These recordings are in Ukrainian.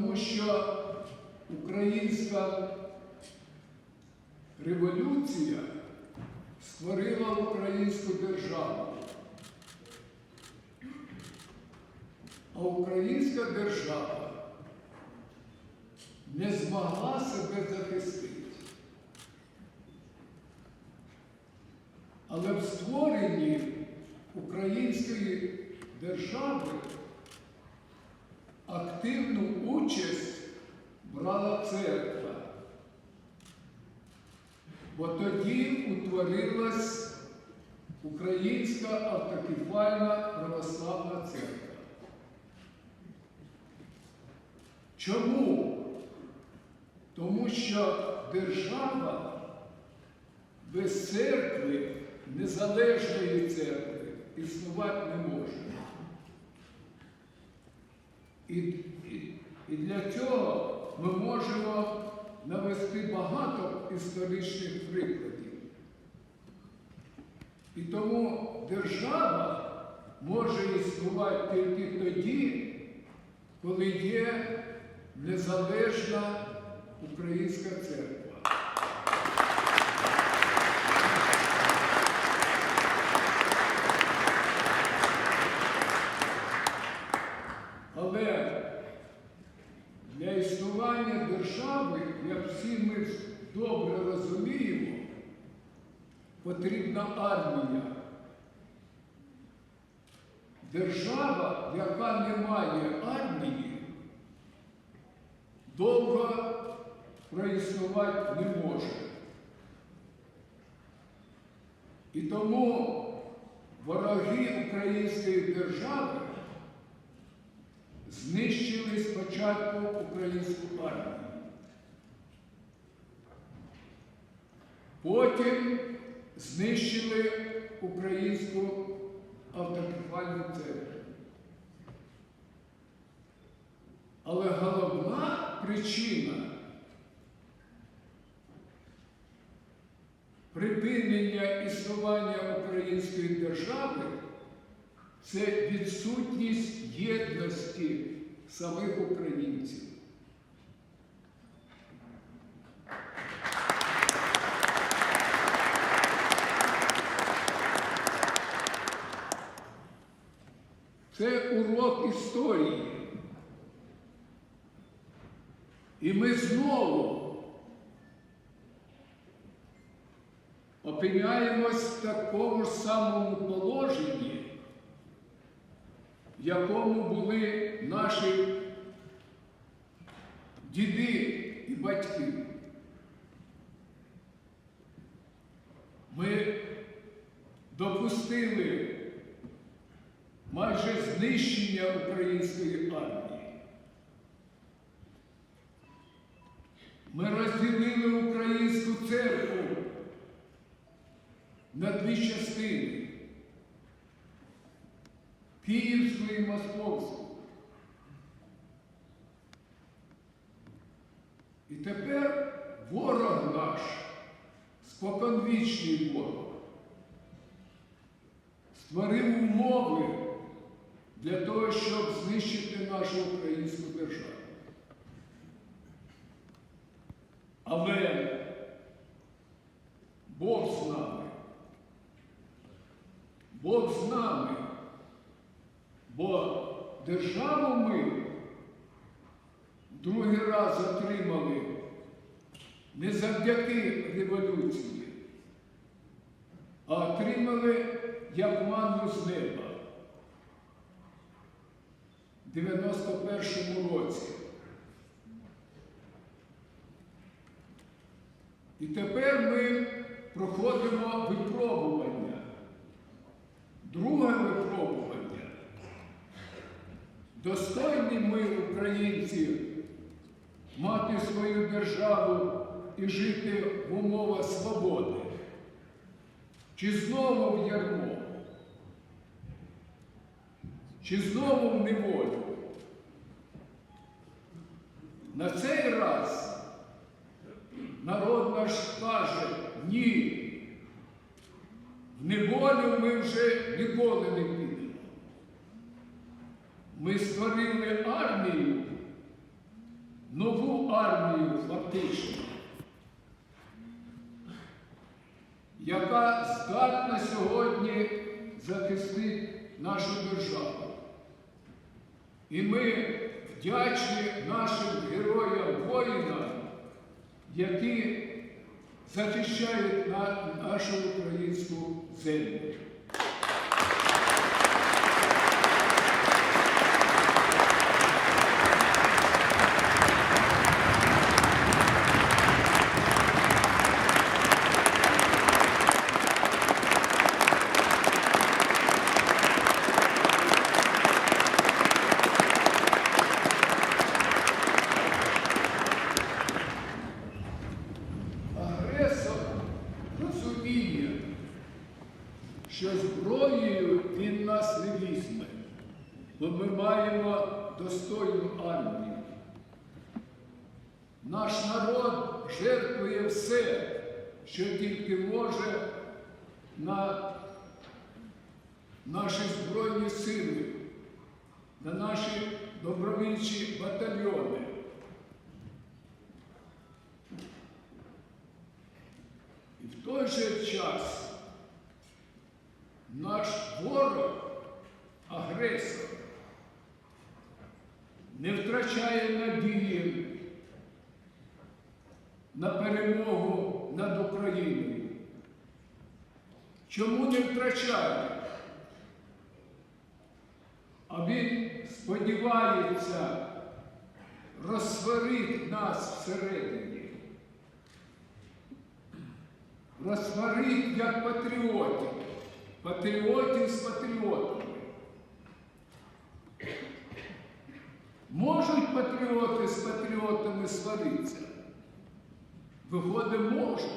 тому що українська революція створила українську державу. А українська держава не змогла себе захистити. Але в створенні української держави активну участь брала церква. Бо тоді утворилась Українська автокефальна православна церква. Чому? Тому що держава без церкви, незалежної церкви, існувати не може. І, і, і для цього ми можемо навести багато історичних прикладів. І тому держава може існувати тільки тоді, коли є незалежна українська церква. Але для існування держави, як всі ми добре розуміємо, потрібна армія. Держава, яка не має армії, довго проіснувати не може. І тому вороги української держави знищили спочатку українську армію. Потім знищили українську автокефальну церкву. Але причина припинення існування української держави це відсутність єдності самих українців. Це урок історії. І ми знову опиняємось в такому ж самому положенні, в якому були наші діди і батьки. Ми допустили майже знищення української армії. Ми розділили українську церкву на дві частини Київську і Московську. І тепер ворог наш, споконвічний ворог, створив умови для того, щоб знищити нашу українську державу. Але Бог з нами. Бог з нами. Бо державу ми другий раз отримали не завдяки революції, а отримали як манну з неба в 91-му році. І тепер ми проходимо випробування. Друге випробування. Достойні ми, українці, мати свою державу і жити в умовах свободи. Чи знову в ярмо? Чи знову в неволю? На цей раз народ наш каже ні. В неволю ми вже ніколи не підемо. Ми створили армію, нову армію фактично, яка здатна сьогодні захистити нашу державу. І ми вдячні нашим героям-воїнам, які захищають на- нашу українську землю. Агресор розуміє, що зброєю він нас не візьме, бо ми маємо достойну армію. Наш народ жертвує все, що тільки може на наші Збройні сили, на наші добровольчі батальйони. І в той же час наш ворог, агресор, не втрачає надії на перемогу над Україною. Чому не втрачає? А він сподівається розсварити нас всередині розсварить як патріотів, патріотів з патріотами. Можуть патріоти з патріотами сваритися? Виходить, можуть.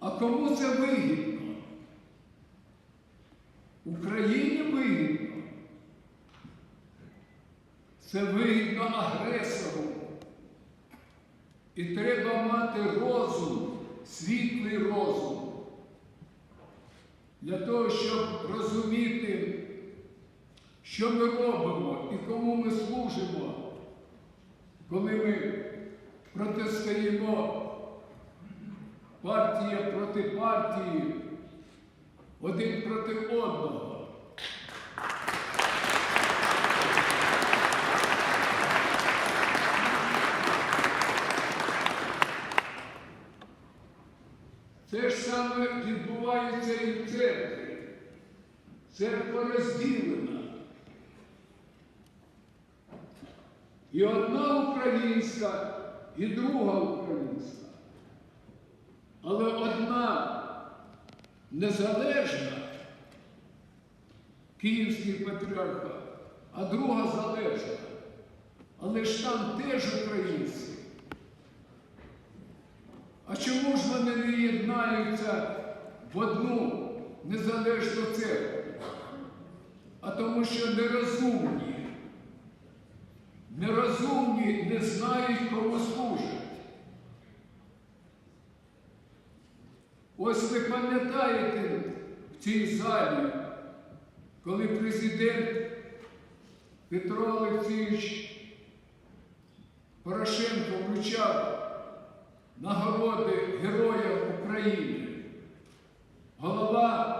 А кому це вигідно? Україні вигідно. Це вигідно агресору. І треба мати розум, світлий розум, для того, щоб розуміти, що ми робимо і кому ми служимо, коли ми протистоїмо партія проти партії, один проти одного. Це ж саме відбувається і в церкві. Церква розділена. І одна українська, і друга українська. Але одна незалежна, Київський патріархат, а друга залежна. Але ж там теж українці. А чому ж вони не єднаються в одну незалежну церкву? А тому що нерозумні. Нерозумні не знають, кому служать. Ось ви пам'ятаєте в цій залі, коли президент Петро Олексійович Порошенко вручав нагороди Героя України. Голова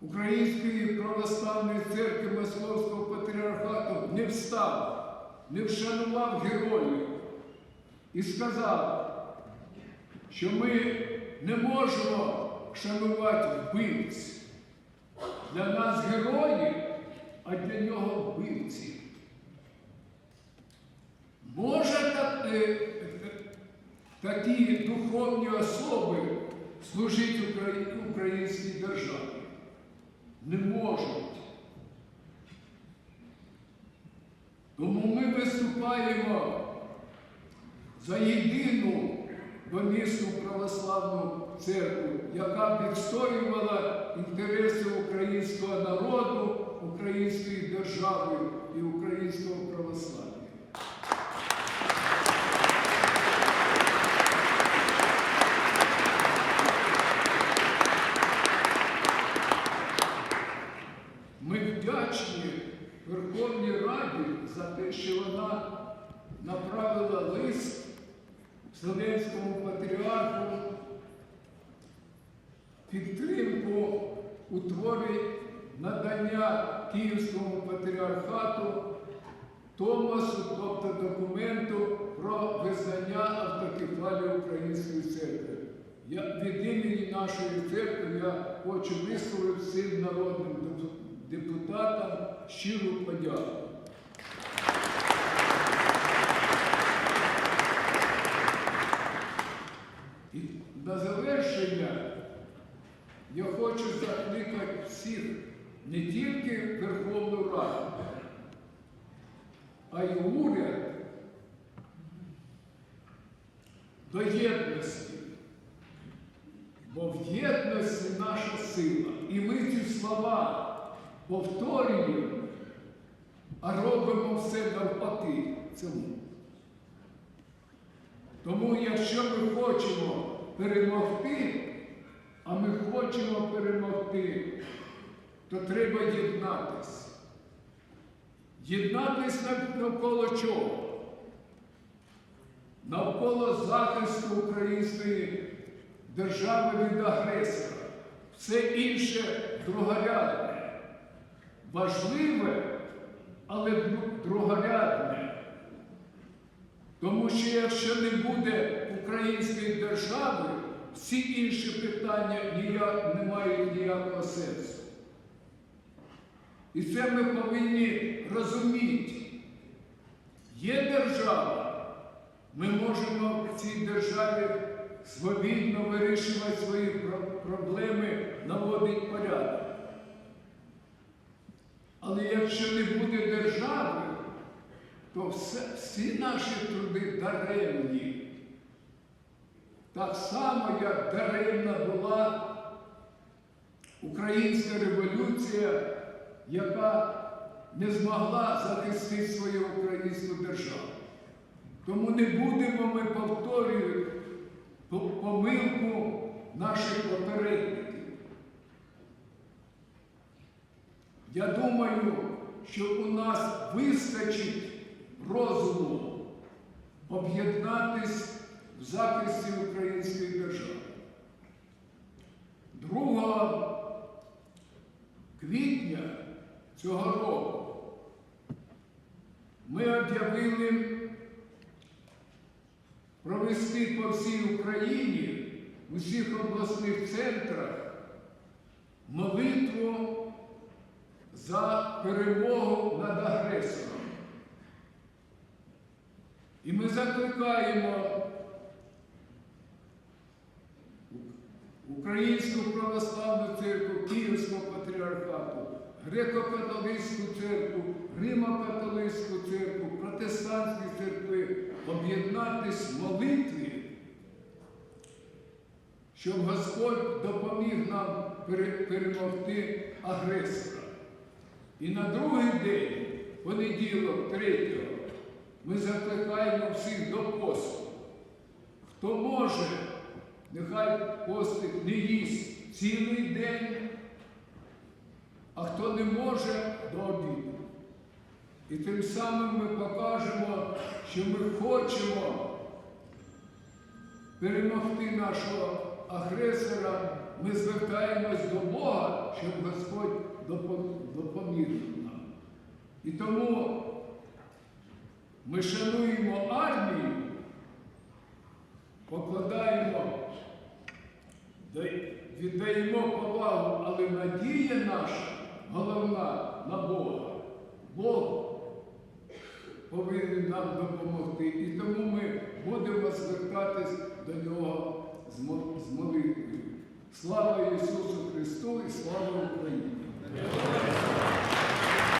Української православної церкви Московського патріархату не встав, не вшанував героїв і сказав, що ми не можемо шанувати вбивць. Для нас герої, а для нього вбивці. Може е, е, такі духовні особи служити Украї- українській державі? Не можуть. Тому ми виступаємо за єдину домісну православну церкву, яка відстоювала інтереси українського народу, української держави і українського православ'я. Зеленському патріарху підтримку у творі надання Київському патріархату Томасу, тобто документу про визнання автокефалії Української церкви. Я, Від імені нашої церкви я хочу висловити всім народним депутатам щиру подяку. На завершення я хочу закликати всіх не тільки Верховну Раду, а й уряд до єдності. Бо в єдності наша сила. І ми ці слова повторюємо, а робимо все навпаки цьому. Тому якщо ми хочемо перемогти, а ми хочемо перемогти, то треба єднатися. Єднатись навколо чого? Навколо захисту української держави від агресора. Все інше другорядне. Важливе, але другорядне. Тому що якщо не буде української держави, всі інші питання ніяк, не мають ніякого сенсу. І це ми повинні розуміти. Є держава, ми можемо в цій державі свобідно вирішувати свої проблеми, наводити порядок. Але якщо не буде держави, то все, всі наші труди даремні. Так само, як даремна була українська революція, яка не змогла захистити свою українську державу. Тому не будемо ми повторювати помилку наших попередників. Я думаю, що у нас вистачить розуму об'єднатись захисті української держави. 2 квітня цього року ми об'явили провести по всій Україні в усіх обласних центрах молитву за перемогу над агресором. І ми закликаємо Українську православну церкву, Київського патріархату, Греко-католицьку церкву, Римо-католицьку церкву, протестантські церкви об'єднатись в молитві, щоб Господь допоміг нам перемогти агресора. І на другий день, понеділок, третього, ми закликаємо всіх до посту. Хто може, нехай постить не їсть цілий день, а хто не може до обіду. І тим самим ми покажемо, що ми хочемо перемогти нашого агресора. Ми звертаємось до Бога, щоб Господь допоміг нам. І тому ми шануємо армію, покладаємо, віддаємо повагу, але надія наша головна на Бога. Бог повинен нам допомогти. І тому ми будемо звертатись до нього з мо- молитвою. Слава Ісусу Христу і слава Україні!